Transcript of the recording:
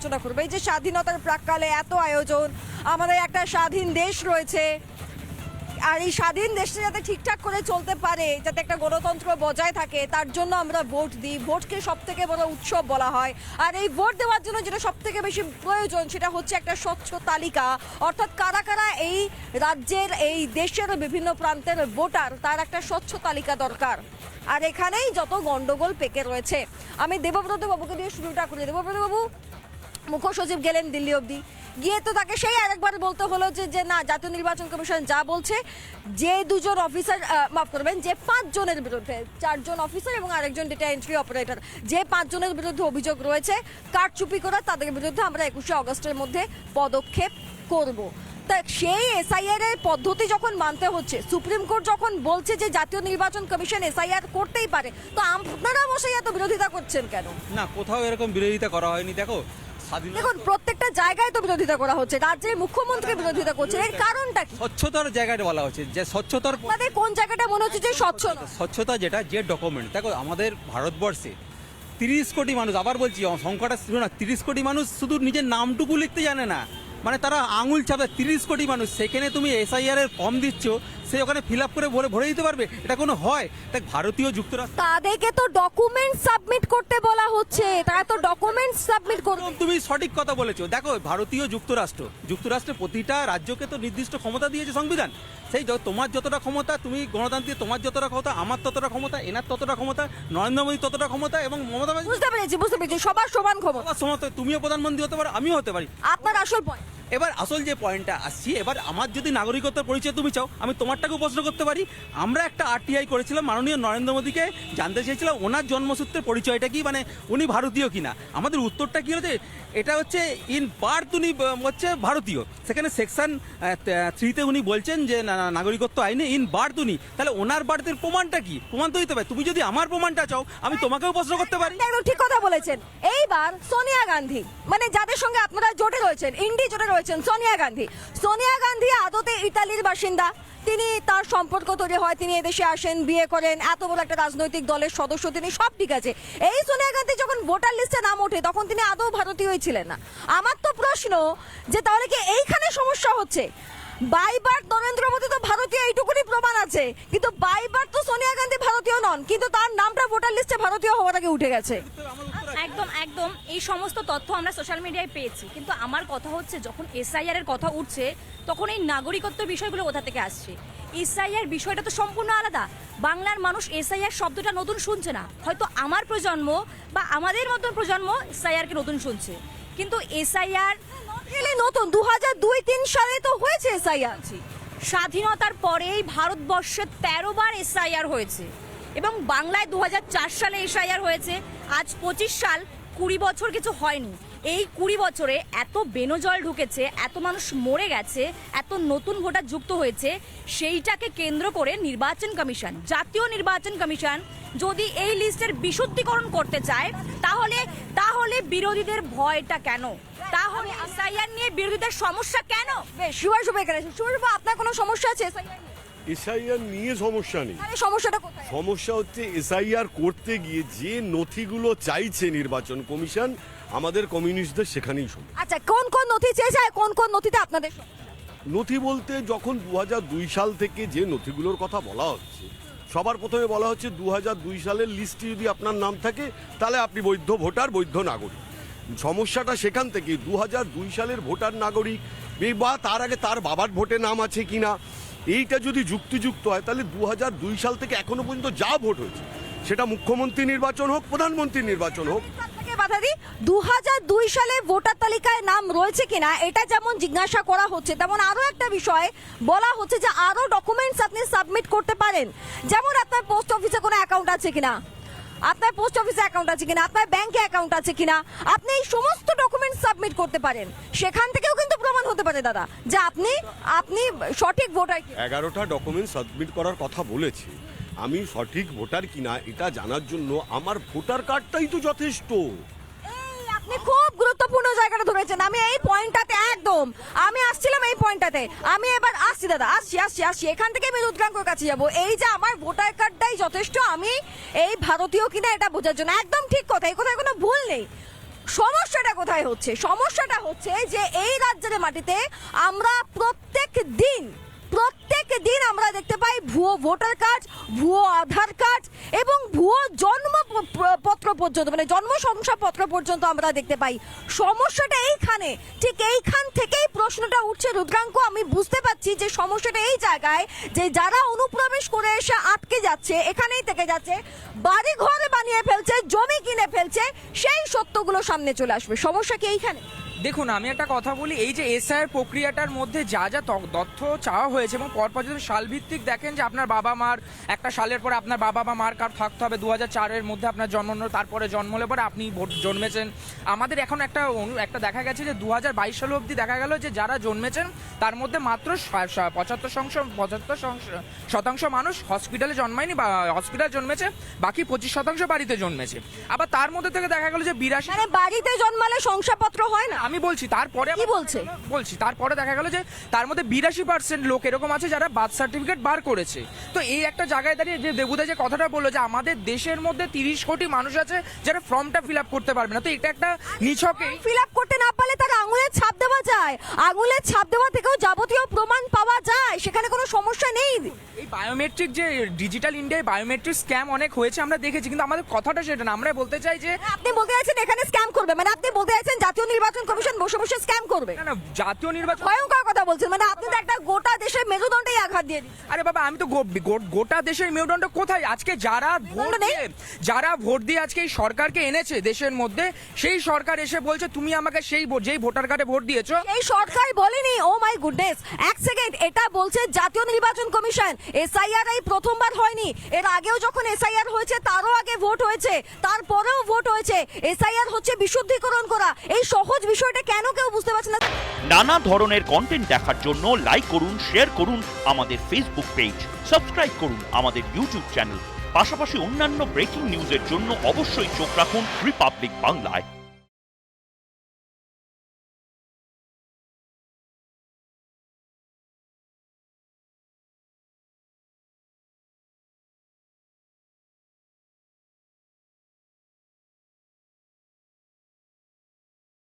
আলোচনা করব। এই যে স্বাধীনতার প্রাককালে এত আয়োজন, আমাদের একটা স্বাধীন দেশ রয়েছে। আর এই স্বাধীন দেশটা যাতে ঠিকঠাক করে চলতে পারে, যাতে একটা গণতন্ত্র বজায় থাকে, তার জন্য আমরা ভোট দিই। ভোটকে সব থেকে বড় উৎসব বলা হয়। আর এই ভোট দেওয়ার জন্য যেটা সব থেকে বেশি প্রয়োজন, সেটা হচ্ছে একটা স্বচ্ছ তালিকা। অর্থাৎ কারা কারা এই রাজ্যের, এই দেশের বিভিন্ন প্রান্তের ভোটার, তার একটা স্বচ্ছ তালিকা দরকার। আর এখানেই যত গন্ডগোল পেকে রয়েছে। আমি দেবব্রত বাবুকে দিয়ে শুরুটা করি। দেবব্রত বাবু? মুখ্য সচিব গেলেন দিল্লি অবধি। গিয়ে তো তাকে সেই আরেকবার বলতে হলো যে যে না, জাতীয় নির্বাচন কমিশন যা বলছে, যে দুজন অফিসার মাফ করবেন, যে পাঁচজনের বিরুদ্ধে, চারজন অফিসার এবং আরেকজন ডেটা এন্ট্রি অপারেটর যে পাঁচজনের বিরুদ্ধে অভিযোগ রয়েছে, কারচুপি করা তাদের বিরুদ্ধে আমরা একুশে অগস্টের মধ্যে পদক্ষেপ করব। তা সেই এসআইআর এর পদ্ধতি যখন মানতে হচ্ছে, সুপ্রিম কোর্ট যখন বলছে যে জাতীয় নির্বাচন কমিশন এসআইআর করতেই পারে, তো আপনারা বসে এত বিরোধিতা করছেন কেন? না, কোথাও এরকম বিরোধিতা করা হয়নি। দেখো দেখুন প্রত্যেকটা জায়গায় তো বিরোধিতা করা হচ্ছে রাজ্যের মুখ্যমন্ত্রী বিরোধিতা করছে। এর কারণটা কি? স্বচ্ছতার জায়গাটা বলা হচ্ছে যে স্বচ্ছতার মানে কোন জায়গাটা মনে হচ্ছে যে স্বচ্ছ স্বচ্ছতা যেটা যে ডকুমেন্ট দেখো আমাদের ভারতবর্ষে তিরিশ কোটি মানুষ আবার বলছি সংখ্যাটা শুনো না তিরিশ কোটি মানুষ শুধু নিজের নামটুকু লিখতে জানে না। মানে তারা আঙুল চাপে তিরিশ কোটি মানুষ সেখানে তুমি এসআইআর এর ফর্ম দিচ্ছ সে ওখানে ফিল আপ করে ভরে ভরে দিতে পারবে? এটা কোনো হয়? দেখ ভারতীয় যুক্তরাষ্ট্র তাদেরকে তো ডকুমেন্ট সাবমিট করতে বলা হচ্ছে। তারা তো ডকুমেন্ট সাবমিট করবে। তুমি সঠিক কথা বলেছ। দেখো ভারতীয় যুক্তরাষ্ট্র যুক্তরাষ্ট্রের প্রতিটা রাজ্যকে তো নির্দিষ্ট ক্ষমতা দিয়েছে সংবিধান। সেই তোমার যতটা ক্ষমতা তুমি গণতান্ত্রিক তোমার যতটা ক্ষমতা আমার ততটা ক্ষমতা এনার ততটা ক্ষমতা নরেন্দ্র মোদী ততটা ক্ষমতা এবং মমতা ব্যানার্জি বুঝতে পেরেছি বুঝতে পেরেছি সবার সমান ক্ষমতা। সময় তুমিও প্রধানমন্ত্রী হতে পারো আমিও হতে পারি। আপনার আসল পয়েন্ট এবার আসল যে পয়েন্টটা আসছি এবার আমার যদি নাগরিকত্বের পরিচয় তুমি চাও আমি তোমারটাকেও প্রশ্ন করতে পারি। আমরা একটা আরটিআই করেছিলাম মাননীয় নরেন্দ্র মোদীকে জানতে চেয়েছিলাম ওনার জন্মসূত্রের পরিচয়টা কি মানে উনি ভারতীয় কিনা। আমাদের উত্তরটা কি হচ্ছে এটা হচ্ছে ইন বার্থ উনি হচ্ছে ভারতীয়। সেখানে সেকশন থ্রিতে উনি বলছেন যে নাগরিকত্ব আইনে ইন বার্থ উনি, তাহলে ওনার বার্থের প্রমাণটা কি? প্রমাণ তো দিতে পারে। তুমি যদি আমার প্রমাণটা চাও, আমি তোমাকেও প্রশ্ন করতে পারি। একদম ঠিক কথা বলেছেন। এইবার সোনিয়া গান্ধী মানে যাদের সঙ্গে আপনারা জোটে রয়েছেন, ইন্ডি জোটে রয়েছেন, সোনিয়া গান্ধী। সোনিয়া গান্ধী আদতে ইতালির বাসিন্দা। তিনি তার সম্পর্ক তৈরি হয়, তিনি এদেশে আসেন, বিয়ে করেন, এত বড় একটা রাজনৈতিক দলের সদস্য, তিনি সব ঠিক আছে। এই সোনিয়া গান্ধী যখন ভোটার লিস্টে নাম ওঠে, তখন তিনি আদৌ ভারতীয়ই ছিলেন না। আমার তো প্রশ্ন যে তাহলে কি এইখানে সমস্যা হচ্ছে? বাইবার নরেন্দ্র মোদী তো ভারতীয় এইটুকুনি প্রমাণ আছে। কিন্তু বাইবার তো সোনিয়া গান্ধী ভারতীয় নন, কিন্তু তার নামটা ভোটার লিস্টে ভারতীয় হওয়ার আগে উঠে গেছে। একদম একদম, এই সমস্ত তথ্য আমরা সোশ্যাল মিডিয়ায় পেয়েছি। কিন্তু আমার কথা হচ্ছে, যখন এসআইআর এর কথা উঠছে, তখন এই নাগরিকত্ব বিষয়গুলো কোথা থেকে আসছে? এসআইআর বিষয়টা তো সম্পূর্ণ আলাদা। বাংলার মানুষ এসআইআর শব্দটা নতুন শুনছে না। হয়তো আমার প্রজন্ম বা আমাদের মতন প্রজন্ম এসআইআর কে নতুন শুনছে। কিন্তু এসআইআর এলে নতুন। দু হাজার দুই তিন সালে তো হয়েছে এসআইআর। স্বাধীনতার পরেই ভারতবর্ষে তেরো বার এসআইআর হয়েছে এবং বাংলায় দু হাজার চার সালে এসআইআর হয়েছে। আজ পঁচিশ সাল কুড়ি বছর কিছু হয়নি। এই কুড়ি বছরে এত বেনজল ঢুকেছে, এত মানুষ মরে গেছে, এত নতুন ভোটার যুক্ত হয়েছে, সেইটাকে কেন্দ্র করে নির্বাচন কমিশন, জাতীয় নির্বাচন কমিশন যদি এই লিস্টের বিশুদ্ধিকরণ করতে চায়, তাহলে তাহলে বিরোধীদের ভয়টা কেন? তাহলে এসআইআর নিয়ে বিরোধীদের সমস্যা কেন? সুভাষ বাবু এখানে। সুভাষ বাবু আপনার কোনো সমস্যা আছে এসআইআর নিয়ে? সমস্যা নেই। সমস্যাটা কোথায়? সমস্যা হচ্ছে এসআইআর করতে গিয়ে যে নথিগুলো চাইছে নির্বাচন কমিশন আমাদের কমিউনিস্টদের সেখানেই সমস্যা। আচ্ছা কোন কোন নথি চেয়েছে কোন কোন নথিতে আপনাদের নথি বলতে যখন দু দুই সাল থেকে যে নথিগুলোর কথা বলা হচ্ছে সবার প্রথমে বলা হচ্ছে দু হাজার দুই সালের লিস্টে যদি আপনার নাম থাকে তাহলে আপনি বৈধ ভোটার বৈধ নাগরিক। সমস্যাটা সেখান থেকে। দু দুই সালের ভোটার নাগরিক বে- তার আগে তার বাবার ভোটে নাম আছে কি না, এইটা যদি যুক্তিযুক্ত হয়, তাহলে দু দুই সাল থেকে এখনও পর্যন্ত যা ভোট হয়েছে, সেটা মুখ্যমন্ত্রী নির্বাচন হোক প্রধানমন্ত্রী নির্বাচন হোক। বাধা দু দুই সালে ভোটার তালিকায় নাম রয়েছে কিনা এটা যেমন জিজ্ঞাসা করা হচ্ছে, তেমন আরও একটা বিষয় বলা হচ্ছে যে আরও ডকুমেন্টস আপনি সাবমিট করতে পারেন। যেমন আপনার পোস্ট অফিসে কোনো অ্যাকাউন্ট আছে কিনা আপনার পোস্ট অফিসে অ্যাকাউন্ট আছে কিনা? আপনার ব্যাংকে অ্যাকাউন্ট আছে কিনা? আপনি এই সমস্ত ডকুমেন্ট সাবমিট করতে পারেন। সেখান থেকেও কিন্তু প্রমাণ হতে পারে দাদা। যে আপনি আপনি সঠিক ভোটার এগারোটা ডকুমেন্ট সাবমিট করার কথা বলেছি। আমি সঠিক ভোটার কিনা এটা জানার জন্য আমার ভোটার কার্ডটাই তো যথেষ্ট। আপনি খুব গুরুত্বপূর্ণ জায়গাটা ধরেছেন। আমি এই পয়েন্টটাতে একদম। আমি আসছিলাম এই পয়েন্টটাতে। আমি এবার আসছি, দাদা, আসছি আসছি আসছি। এখান থেকে আমি রুদ্রাঙ্কর কাছে যাব। এই যে আমার ভোটার কার্ডটাই যথেষ্ট। আমি এই ভারতীয় কিনা এটা বোঝার জন্য একদম ঠিক কথা। এই কথায় কোনো ভুল নেই। সমস্যাটা কোথায় হচ্ছে? সমস্যাটা হচ্ছে যে এই রাজ্যের মাটিতে আমরা প্রত্যেক দিন প্রত্যেক দিন আমরা দেখতে পাই ভুয়ো ভোটার কার্ড ভুয়ো আধার কার্ড এবং ভুয়ো জন্ম পর্যন্ত মানে জন্ম শংসাপত্র পর্যন্ত আমরা দেখতে পাই। সমস্যাটা এইখানে, ঠিক এইখান থেকেই প্রশ্নটা উঠছে। রুদ্রাঙ্ক, আমি বুঝতে পারছি যে সমস্যাটা এই জায়গায় যে যারা অনুপ্রবেশ করে এসে আটকে যাচ্ছে, এখানেই থেকে যাচ্ছে বাড়ি ঘর বানিয়ে ফেলছে, জমি কিনে ফেলছে, সেই সত্যগুলো সামনে চলে আসবে। সমস্যা কি এইখানে? দেখুন, আমি একটা কথা বলি, এই যে এসআইয়ের প্রক্রিয়াটার মধ্যে যা যা তথ্য চাওয়া হয়েছে এবং পরপর যদি সালভিত্তিক দেখেন যে আপনার বাবা মার, একটা সালের পরে আপনার বাবা বা মার কার্ড থাকতে হবে দু হাজার চারের মধ্যে আপনার জন্মানো তারপরে জন্মলে পরে আপনি ভোট জন্মেছেন। আমাদের এখন একটা একটা দেখা গেছে যে দু হাজার বাইশ সাল অবধি দেখা গেল যে যারা জন্মেছেন, তার মধ্যে মাত্র পঁচাত্তর শতাংশ পঁচাত্তর শতাংশ মানুষ হসপিটালে জন্মায়নি বা হসপিটাল জন্মেছে, বাকি পঁচিশ শতাংশ বাড়িতে জন্মেছে। আবার তার মধ্যে থেকে দেখা গেল যে বিরাশি মানে বাড়িতে জন্মালে শংসাপত্র হয় না? আমি বলছি তারপরে কি বলছে? বলছি তারপরে দেখা গেল যে তার মধ্যে বিরাশি পার্সেন্ট লোক এরকম আছে যারা বার্থ সার্টিফিকেট বার করেছে। তো এই একটা জায়গায় দাঁড়িয়ে যে দেবুদা যে কথাটা বলল যে আমাদের দেশের মধ্যে তিরিশ কোটি মানুষ আছে যারা ফর্মটা ফিল আপ করতে পারবে না তো এটা একটা নিছকে ফিল আপ করতে না পারলে তার আঙুলের ছাপ দেওয়া যায়। আঙুলের ছাপ দেওয়া থেকেও যাবতীয় প্রমাণ পাওয়া যায় সেখানে কোনো সমস্যা নেই। এই বায়োমেট্রিক যে ডিজিটাল ইন্ডিয়ায় বায়োমেট্রিক স্ক্যাম অনেক হয়েছে আমরা দেখেছি কিন্তু আমাদের কথাটা সেটা না। আমরা বলতে চাই যে আপনি বলতে চাইছেন এখানে স্ক্যাম করবে মানে আপনি বলতে চাইছেন জাতীয় নির্বাচন কমিশন বসে বসে স্ক্যাম করবে। না না জাতীয় নির্বাচন ভয়ঙ্কর কথা বলছেন মানে আপনি তো একটা গোটা দেশের মেরুদণ্ডেই আঘাত দিয়ে দিচ্ছেন। আরে বাবা আমি তো গো- গো- গোটা দেশের মেরুদণ্ড কোথায়? আজকে যারা ভোট নেই? দিয়ে যারা ভোট দিয়ে আজকে এই সরকারকে এনেছে দেশের মধ্যে সেই সরকার এসে বলছে তুমি আমাকে সেই ভোট- যেই ভোটার কার্ডে ভোট দিয়েছ এই সরকার বলেনি ও মাই গুডনেস এক বলছে জাতীয় নির্বাচন কমিশন। এসআইআর এই প্রথমবার হয়নি। এর আগেও যখন এসআইআর হয়েছে, তারও আগে ভোট হয়েছে। তারপরেও ভোট হয়েছে। এসআইআর হচ্ছে বিশুদ্ধীকরণ করা। এই সহজ বিষয়টা কেন কেউ বুঝতে পারছে না? নানা ধরনের কন্টেন্ট দেখার জন্য লাইক করুন শেয়ার করুন আমাদের ফেসবুক পেজ সাবস্ক্রাইব করুন আমাদের ইউটিউব চ্যানেল পাশাপাশি অন্যান্য ব্রেকিং নিউজের জন্য অবশ্যই চোখ রাখুন রিপাবলিক বাংলায়